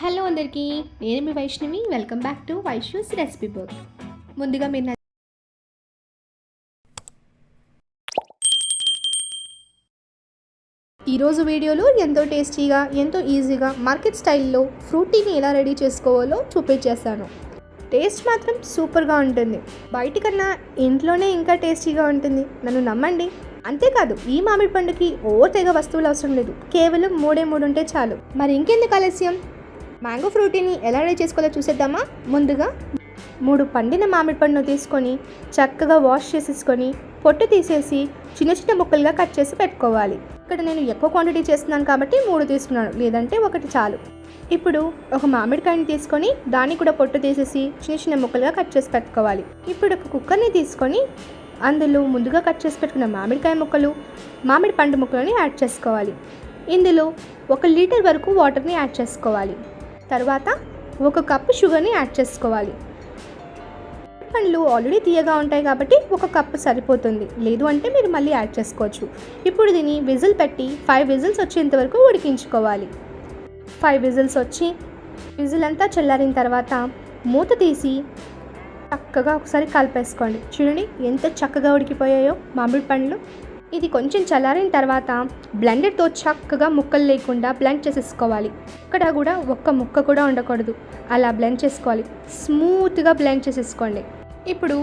Hello అందరికీ నేను మీ Vaishnavi. Welcome back to Vaishnu's recipe book ముందుగా మీరు ఈరోజు వీడియోలో ఎంతో టేస్టీగా ఎంతో ఈజీగా మార్కెట్ స్టైల్లో ఫ్రూటీని ఎలా రెడీ చేసుకోవాలో చూపించేస్తాను. టేస్ట్ మాత్రం సూపర్గా ఉంటుంది. బయట కన్నా ఇంట్లోనే ఇంకా టేస్టీగా ఉంటుంది. నన్ను నమ్మండి. అంతేకాదు ఈ మామిడి పండుకి ఓ తెగ వస్తువులు అవసరం లేదు. కేవలం మూడే మూడు ఉంటే చాలు. మరి ఇంకెందుకు ఆలస్యం? మ్యాంగో ఫ్రూటీని ఎలా రెడీ చేసుకోవాలో చూసేద్దామా? ముందుగా మూడు పండిన మామిడి పండును తీసుకొని చక్కగా వాష్ చేసేసుకొని పొట్టు తీసేసి చిన్న చిన్న ముక్కలుగా కట్ చేసి పెట్టుకోవాలి. ఇక్కడ నేను ఎక్కువ క్వాంటిటీ చేస్తున్నాను కాబట్టి మూడు తీసుకున్నాను. లేదంటే ఒకటి చాలు. ఇప్పుడు ఒక మామిడికాయని తీసుకొని దాన్ని కూడా పొట్టు తీసేసి చిన్న చిన్న ముక్కలుగా కట్ చేసి పెట్టుకోవాలి. ఇప్పుడు ఒక కుక్కర్ని తీసుకొని అందులో ముందుగా కట్ చేసి పెట్టుకున్న మామిడికాయ ముక్కలు మామిడి పండు ముక్కలని యాడ్ చేసుకోవాలి. ఇందులో ఒక లీటర్ వరకు వాటర్ని యాడ్ చేసుకోవాలి. తర్వాత ఒక కప్పు షుగర్ని యాడ్ చేసుకోవాలి. పండ్లు ఆల్రెడీ తీయగా ఉంటాయి కాబట్టి ఒక కప్పు సరిపోతుంది. లేదు అంటే మీరు మళ్ళీ యాడ్ చేసుకోవచ్చు. ఇప్పుడు దీన్ని విజిల్ పెట్టి ఫైవ్ విజిల్స్ వచ్చేంత వరకు ఉడికించుకోవాలి. ఫైవ్ విజిల్స్ వచ్చి విజిల్ అంతా చల్లారిన తర్వాత మూత తీసి చక్కగా ఒకసారి కలిపేసుకోండి. చూడండి ఎంత చక్కగా ఉడికిపోయాయో మామిడి పండ్లు. ఇది కొంచెం చల్లారిన తర్వాత బ్లెండర్తో చక్కగా ముక్కలు లేకుండా బ్లెండ్ చేసేసుకోవాలి. ఇక్కడ కూడా ఒక్క ముక్క కూడా ఉండకూడదు. అలా బ్లెండ్ చేసుకోవాలి. స్మూత్గా బ్లెండ్ చేసేసుకోండి. ఇప్పుడు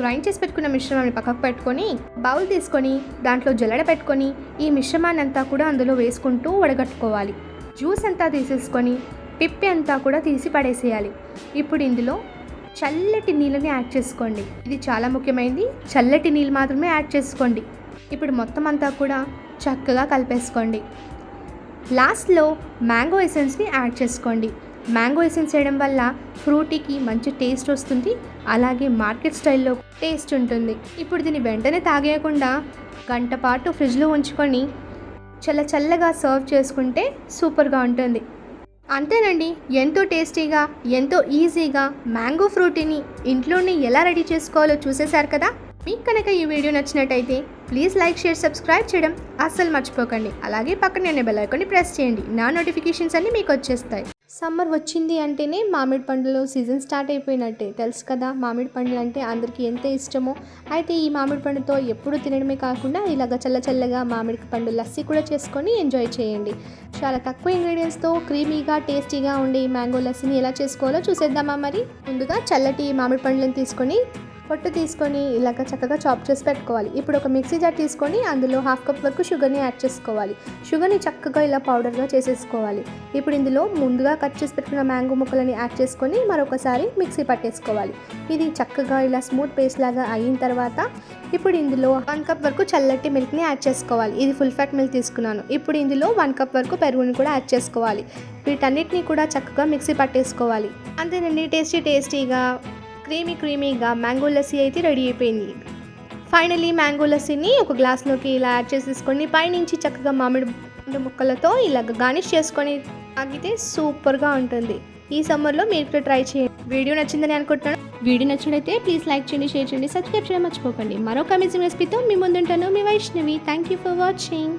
గ్రైండ్ చేసి పెట్టుకున్న మిశ్రమాన్ని పక్కకు పెట్టుకొని బౌల్ తీసుకొని దాంట్లో జల్లడ పెట్టుకొని ఈ మిశ్రమాన్ని అంతా కూడా అందులో వేసుకుంటూ వడగట్టుకోవాలి. జ్యూస్ అంతా తీసేసుకొని పిప్పి అంతా కూడా తీసి పడేసేయాలి. ఇప్పుడు ఇందులో చల్లటి నీళ్ళని యాడ్ చేసుకోండి. ఇది చాలా ముఖ్యమైనది చల్లటి నీళ్ళు మాత్రమే యాడ్ చేసుకోండి. ఇప్పుడు మొత్తం అంతా కూడా చక్కగా కలిపేసుకోండి. లాస్ట్లో మ్యాంగో ఎసెన్స్ని యాడ్ చేసుకోండి. మ్యాంగో ఎసెన్స్ వేయడం వల్ల ఫ్రూటీకి మంచి టేస్ట్ వస్తుంది. అలాగే మార్కెట్ స్టైల్లో టేస్ట్ ఉంటుంది. ఇప్పుడు దీన్ని వెంటనే తాగేయకుండా గంట పాటు ఫ్రిడ్జ్లో ఉంచుకొని చల్ల చల్లగా సర్వ్ చేసుకుంటే సూపర్గా ఉంటుంది. అంతేనండి ఎంతో టేస్టీగా ఎంతో ఈజీగా మ్యాంగో ఫ్రూటీని ఇంట్లోనే ఎలా రెడీ చేసుకోవాలో చూసేశారు కదా? మీకు కనుక ఈ వీడియో నచ్చినట్టయితే ప్లీజ్ లైక్ షేర్ సబ్స్క్రైబ్ చేయడం అస్సలు మర్చిపోకండి. అలాగే పక్కనే ఉన్న బెల్ ఐకాన్ని ప్రెస్ చేయండి. నా నోటిఫికేషన్స్ అన్నీ మీకు వచ్చేస్తాయి. సమ్మర్ వచ్చింది అంటేనే మామిడి పండ్లు సీజన్ స్టార్ట్ అయిపోయినట్టే. తెలుసు కదా మామిడి పండ్లు అంటే అందరికీ ఎంత ఇష్టమో? అయితే ఈ మామిడి పండుతో ఎప్పుడు తినడమే కాకుండా ఇలాగ చల్ల చల్లగా మామిడి పండు లస్సీ కూడా చేసుకొని ఎంజాయ్ చేయండి. చాలా తక్కువ ఇంగ్రీడియంట్స్తో క్రీమీగా టేస్టీగా ఉండే ఈ మ్యాంగో లస్సీని ఎలా చేసుకోవాలో చూసేద్దామా మరి? ముందుగా చల్లటి మామిడి పండ్లను తీసుకొని పొట్టు తీసుకొని ఇలాగ చక్కగా చాప్ చేసి పెట్టుకోవాలి. ఇప్పుడు ఒక మిక్సీ జార్ తీసుకొని అందులో హాఫ్ కప్ వరకు షుగర్ని యాడ్ చేసుకోవాలి. షుగర్ని చక్కగా ఇలా పౌడర్గా చేసేసుకోవాలి. ఇప్పుడు ఇందులో ముందుగా కట్ చేసి పెట్టుకున్న మ్యాంగో ముక్కలని యాడ్ చేసుకొని మరొకసారి మిక్సీ పట్టేసుకోవాలి. ఇది చక్కగా ఇలా స్మూత్ పేస్ట్ లాగా అయిన తర్వాత ఇప్పుడు ఇందులో వన్ కప్ వరకు చల్లటి మిల్క్ని యాడ్ చేసుకోవాలి. ఇది ఫుల్ ఫ్యాట్ మిల్క్ తీసుకున్నాను. ఇప్పుడు ఇందులో వన్ కప్ వరకు పెరుగుని కూడా యాడ్ చేసుకోవాలి. వీటన్నిటిని కూడా చక్కగా మిక్సీ పట్టేసుకోవాలి. అంతేనండి టేస్టీ టేస్టీగా క్రీమీ క్రీమీగా మ్యాంగో లస్సీ అయితే రెడీ అయిపోయింది. ఫైనలీ మ్యాంగో లస్సీని ఒక గ్లాస్లోకి ఇలా యాడ్ చేసేసుకొని పైనుంచి చక్కగా మామిడి పండు ముక్కలతో ఇలా గార్నిష్ చేసుకొని తాగితే సూపర్గా ఉంటుంది. ఈ సమ్మర్లో మీరు కూడా ట్రై చేయండి. వీడియో నచ్చిందని అనుకుంటున్నాను. వీడియో నచ్చినైతే ప్లీజ్ లైక్ చేయండి షేర్ చేయండి సబ్స్క్రైబ్ చేయడం మర్చిపోకండి. మరొక అమేజింగ్ రెసిపీతో మీ ముందుంటాను. మీ Vaishnavi. Thank you for watching